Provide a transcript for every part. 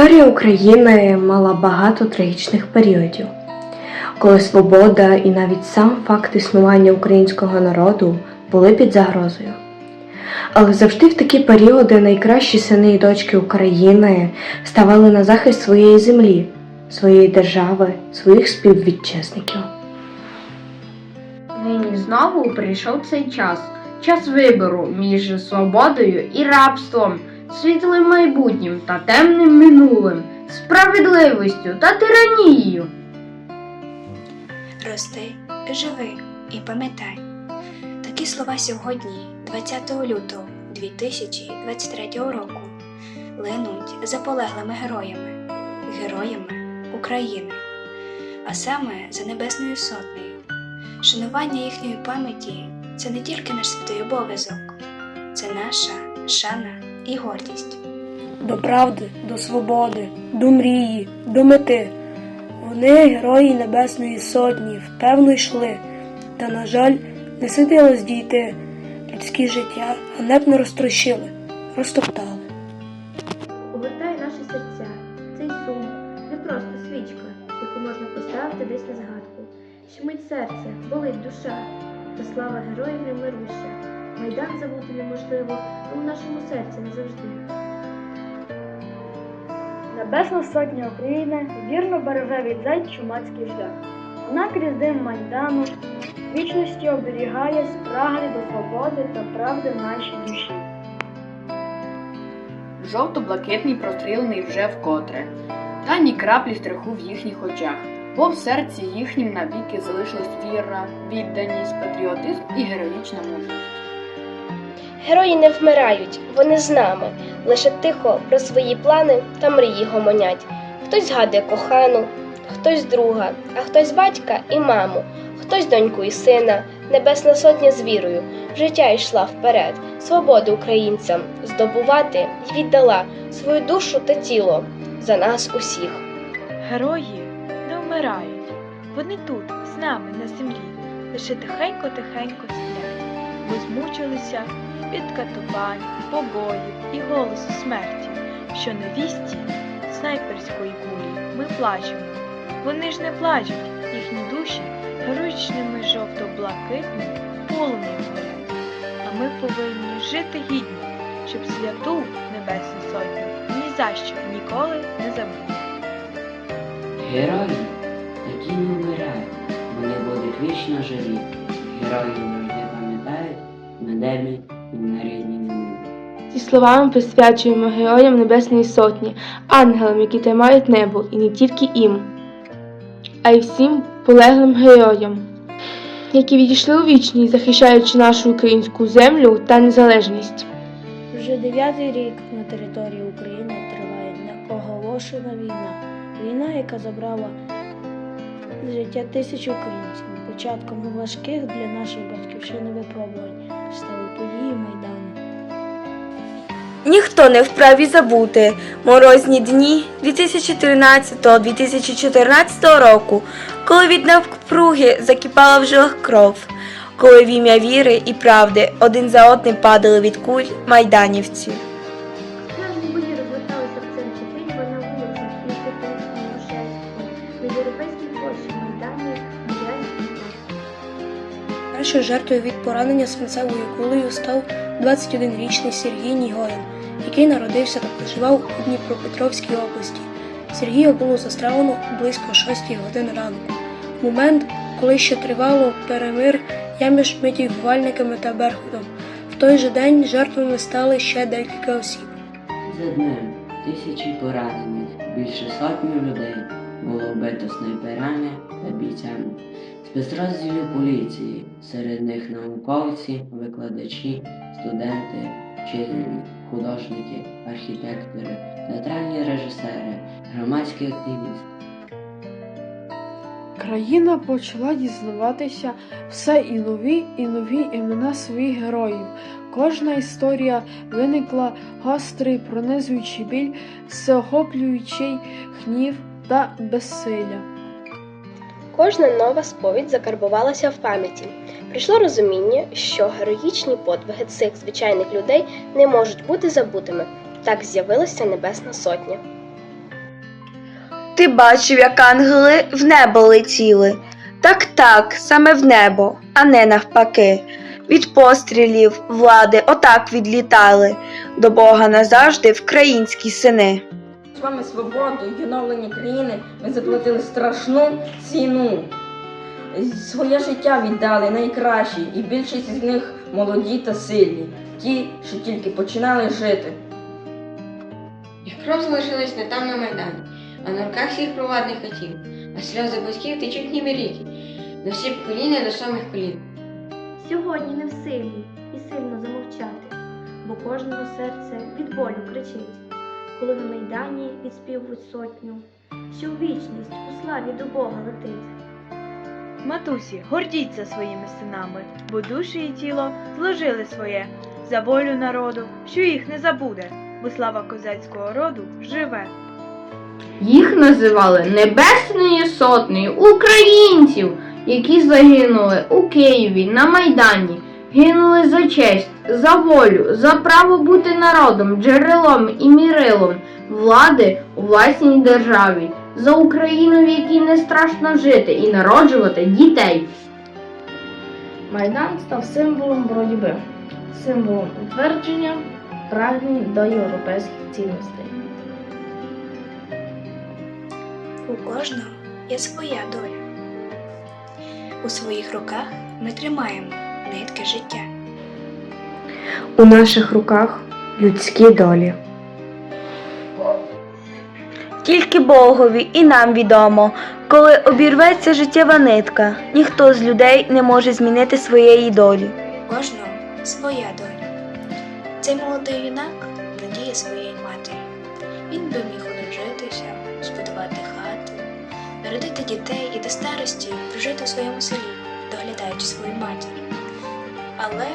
Історія України мала багато трагічних періодів, коли свобода і навіть сам факт існування українського народу були під загрозою. Але завжди в такі періоди найкращі сини і дочки України ставали на захист своєї землі, своєї держави, своїх співвітчизників. Нині знову прийшов цей час. Час вибору між свободою і рабством, світлим майбутнім та темним минулим, справедливістю та тиранією. Рости, живи і пам'ятай. Такі слова сьогодні, 20 лютого 2023 року, линуть за полеглими героями, героями України, а саме за Небесною Сотнею. Шанування їхньої пам'яті це не тільки наш святий обов'язок, це наша шана і гордість. до правди, до свободи, до мрії, до мети. Вони, герої Небесної Сотні, впевно йшли, та, на жаль, не сидилось дійти. Людське життя ганебно розтрощили, розтоптали. Повертай наші серця. Цей сум не просто свічка, яку можна поставити десь на згадку. Щемить серце, болить душа, та слава героїв не мируща. Майдан забути неможливо, у нашому серці назавжди. Небесна сотня України вірно береже від зайць чумацький шлях. Вона крізь дим Майдану вічності оберігає спраглі до свободи та правди в нашій душі. Жовто-блакитний прострілений вже вкотре, та ні краплі страху в їхніх очах, бо в серці їхнім навіки залишилась віра, відданість, патріотизм і героїчна мужність. Герої не вмирають, вони з нами, лише тихо про свої плани та мрії гомонять. Хтось згадує кохану, хтось друга, а хтось батька і маму, хтось доньку і сина. Небесна сотня з вірою життя йшла вперед, свободу українцям здобувати й віддала свою душу та тіло за нас усіх. Герої не вмирають. Вони тут, з нами на землі, лише тихенько-тихенько сплять. Ми змучилися від катувань, побоїв і голосу смерті, що на вісті снайперської кулі ми плачемо. Вони ж не плачуть, їхні душі героїчними жовто-блакитним полум'ям горять. А ми повинні жити гідно, щоб святу Небесну Сотню ні за що ніколи не забути. Герої, які не вмирають, вони будуть вічно живі. Герої завжди пам'ятають на небі словами присвячуємо героям Небесної Сотні, ангелам, які тримають небо, і не тільки їм, а й всім полеглим героям, які відійшли у вічність, захищаючи нашу українську землю та незалежність. Вже дев'ятий рік на території України триває неоголошена війна. Війна, яка забрала життя тисяч українців. Початком важких для нашої батьківщини випробувань стали події Майдану. Ніхто не вправі забути морозні дні 2013-2014 року, коли від навпруги закипала в жилах кров, коли в ім'я віри і правди один за одним падали від куль майданівці. Першою жертвою від поранення свинцевою кулею став 21-річний Сергій Нігоян, який народився та проживав у Дніпропетровській області. Сергія було застрелено близько 6 годин ранку. Момент, коли ще тривало перемир я між мітінгувальниками та Беркутом. В той же день жертвами стали ще декілька осіб. За днем тисячі поранених, більше сотні людей. було вбито снайперами та бійцями спецрозділів поліції, серед них науковці, викладачі, студенти, вчителі, художники, архітектори, театральні режисери, громадські активісти. Країна почала дізнаватися все і нові і нові імена своїх героїв. Кожна історія виникла гострий пронизуючий біль, всеохоплюючий гнів та безсилля. Кожна нова сповідь закарбувалася в пам'яті. Прийшло розуміння, що героїчні подвиги цих звичайних людей не можуть бути забутими. Так з'явилася Небесна Сотня. Ти бачив, як ангели в небо летіли. Так, так, саме в небо, а не навпаки. Від пострілів влади отак відлітали. До Бога назавжди вкраїнські сини. З вами свободу і відновлення країни ми заплатили страшну ціну. Своє життя віддали найкращі, і більшість з них молоді та сильні, ті, що тільки починали жити. Їх кров залишилась не там на Майдані, а на руках всіх провадних хатів, а сльози батьків течуть ніби ріки, на всі покоління до самих колін. Сьогодні не в силі і сильно замовчати, бо кожного серце від болю кричить, коли на майдані відспівують сотню, що в вічність у славі до Бога летить. Матусі, гордіться своїми синами, бо душі і тіло зложили своє за волю народу, що їх не забуде, бо слава козацького роду живе. Їх називали Небесною сотнею українців, які загинули у Києві на Майдані, гинули за честь, за волю, за право бути народом, джерелом і мірилом влади у власній державі, за Україну, в якій не страшно жити і народжувати дітей. Майдан став символом боротьби, символом утвердження прагнень до європейських цінностей. У кожного є своя доля. У своїх руках ми тримаємо нитки життя. У наших руках людські долі. Тільки Богові і нам відомо, коли обірветься життєва нитка, ніхто з людей не може змінити своєї долі. У кожного своя доля. Цей молодий юнак надія своєї матері. Він би міг одружитися, збудувати хату, народити дітей і до старості прожити у своєму селі, доглядаючи свою матір. Але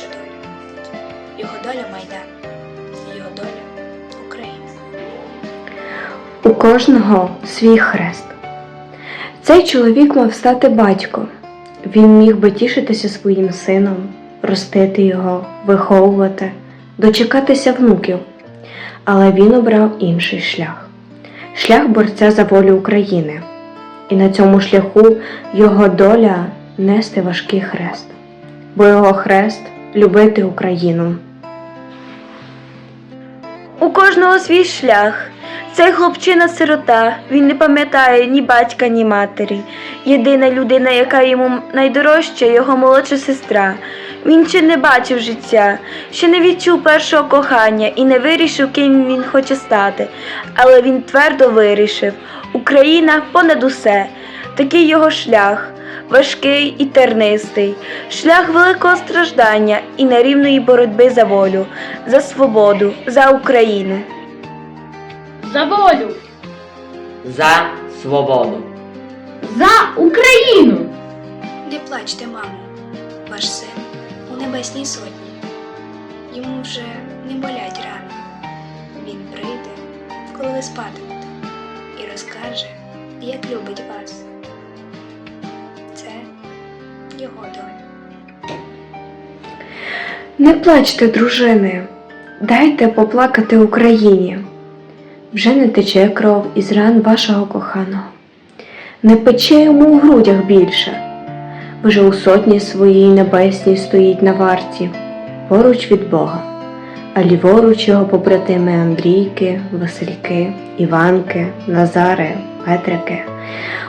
нього доля. Його доля Майдан, його доля Україна. У кожного свій хрест. Цей чоловік мав стати батьком. Він міг би тішитися своїм сином, ростити його, виховувати, дочекатися внуків. Але він обрав інший шлях шлях борця за волю України. І на цьому шляху його доля нести важкий хрест, бо його хрест любити Україну. У кожного свій шлях. Цей хлопчина-сирота, він не пам'ятає ні батька, ні матері. Єдина людина, яка йому найдорожча, його молодша сестра. Він ще не бачив життя, ще не відчув першого кохання і не вирішив, ким він хоче стати. Але він твердо вирішив Україна понад усе. Такий його шлях, важкий і тернистий, шлях великого страждання і нерівної боротьби за волю, за свободу, за Україну. За волю! За свободу! За Україну! Не плачте, мамо, ваш син у небесній сотні. Йому вже не болять рани. Він прийде, коли ви спатимете, і розкаже, як любить вас. Його доля. Не плачте, дружини, дайте поплакати Україні. Вже не тече кров із ран вашого коханого, не пече йому у грудях більше. Вже у сотні своїй небесній стоїть на варті, поруч від Бога, а ліворуч його побратими Андрійки, Васильки, Іванки, Назари, Петрики,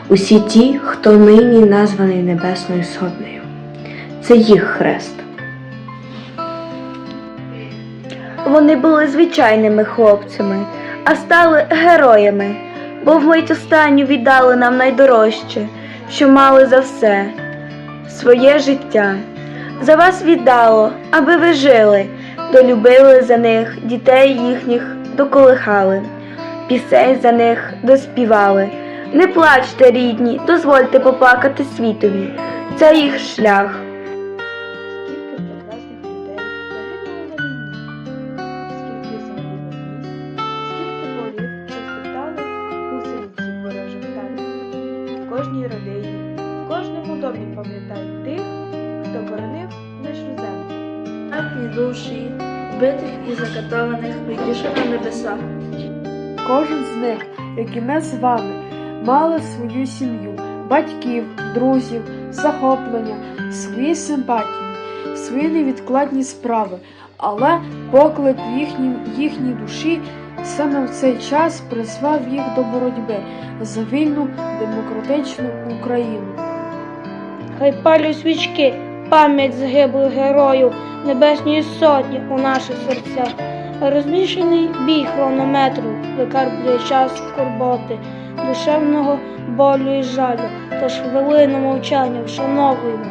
усі ті, хто нині названий Небесною Сотнею. Це їх хрест. Вони були звичайними хлопцями, а стали героями. бо вмить останню віддали нам найдорожче, що мали за все своє життя. За вас віддало, аби ви жили, долюбили за них, дітей їхніх доколихали, пісень за них доспівали. Не плачте, рідні, дозвольте поплакати світові. Це їх шлях. Скільки прекрасних людей загинуло на війні, скільки загинуло міст, скільки полів розтоптали гусениці ворожих танків. В кожній родині, в кожному домі тих, хто боронив нашу землю. Братні душі, битих і закатованих на небеса. Кожен з них, як і ми з вами, мали свою сім'ю, батьків, друзів, захоплення, свої симпатії, свої невідкладні справи, але поклик в їхній, душі саме в цей час призвав їх до боротьби за вільну демократичну Україну. Хай палю свічки, пам'ять загиблих героїв Небесної Сотні у наших серцях. Розмішаний бій хронометру викарбує час скорботи, душевного болю і жалю, тож хвилину мовчання вшановуємо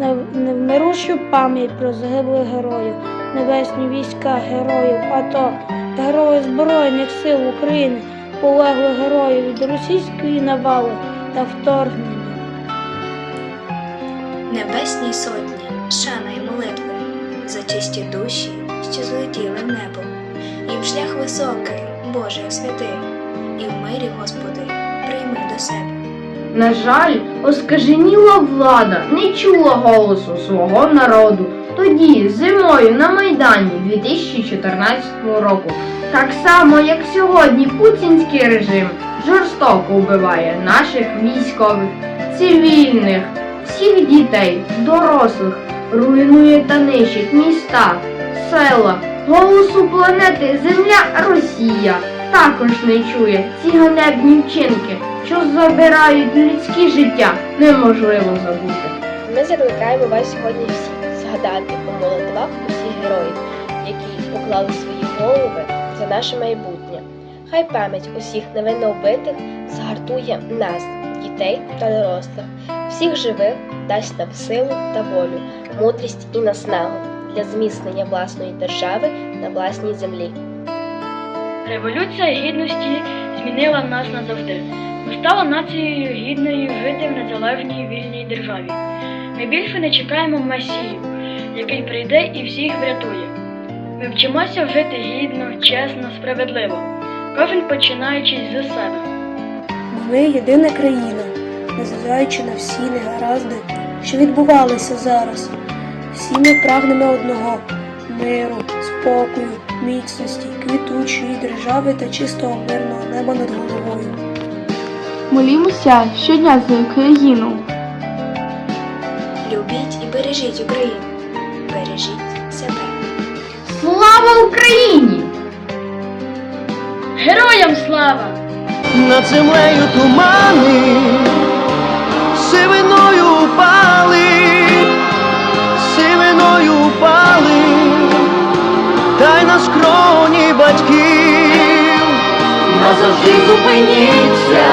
нев- невмирущу пам'ять про загиблих героїв, небесні війська героїв АТО, героїв Збройних сил України, полеглих героїв від російської навали та вторгнення. Небесній сотні, шана й молитви за чисті душі, що злетіли в небо. Їм шлях високий, Боже святий, і в мирі, Господи, прийми до себе. На жаль, оскаженіла влада не чула голосу свого народу. Тоді, зимою на Майдані 2014 року, так само як сьогодні путінський режим жорстоко вбиває наших військових, цивільних, всіх дітей, дорослих, руйнує та нищить міста, села, голосу планети Земля Росія також не чує ці ганебні вчинки, що забирають людське життя, неможливо забути. Ми закликаємо вас сьогодні всіх згадати у молитвах усіх героїв, які поклали свої голови за наше майбутнє. Хай пам'ять усіх невинно вбитих згартує нас, дітей та дорослих, всіх живих дасть нам силу та волю, мудрість і наснагу для зміцнення власної держави на власній землі. Революція гідності змінила нас назавжди. Ми стали нацією гідною жити в незалежній вільній державі. Ми більше не чекаємо месію, який прийде і всіх врятує. Ми вчимося жити гідно, чесно, справедливо, кожен починаючи з себе. Ми єдина країна, незважаючи на всі негаразди, що відбувалися зараз. Всі ми прагнемо одного миру, спокою, міцності, квітучої держави та чистого мирного неба над головою. Молімося щодня за Україну. Любіть і бережіть Україну, бережіть себе. Слава Україні! Героям слава! над землею тумани, назавжди зупиніться,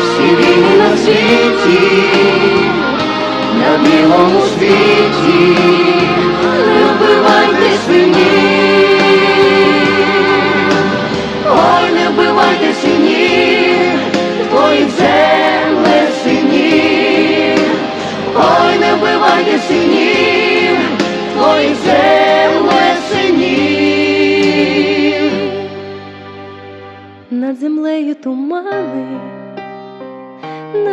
всі війни на світі, на білому світі, не вбивайте свинів.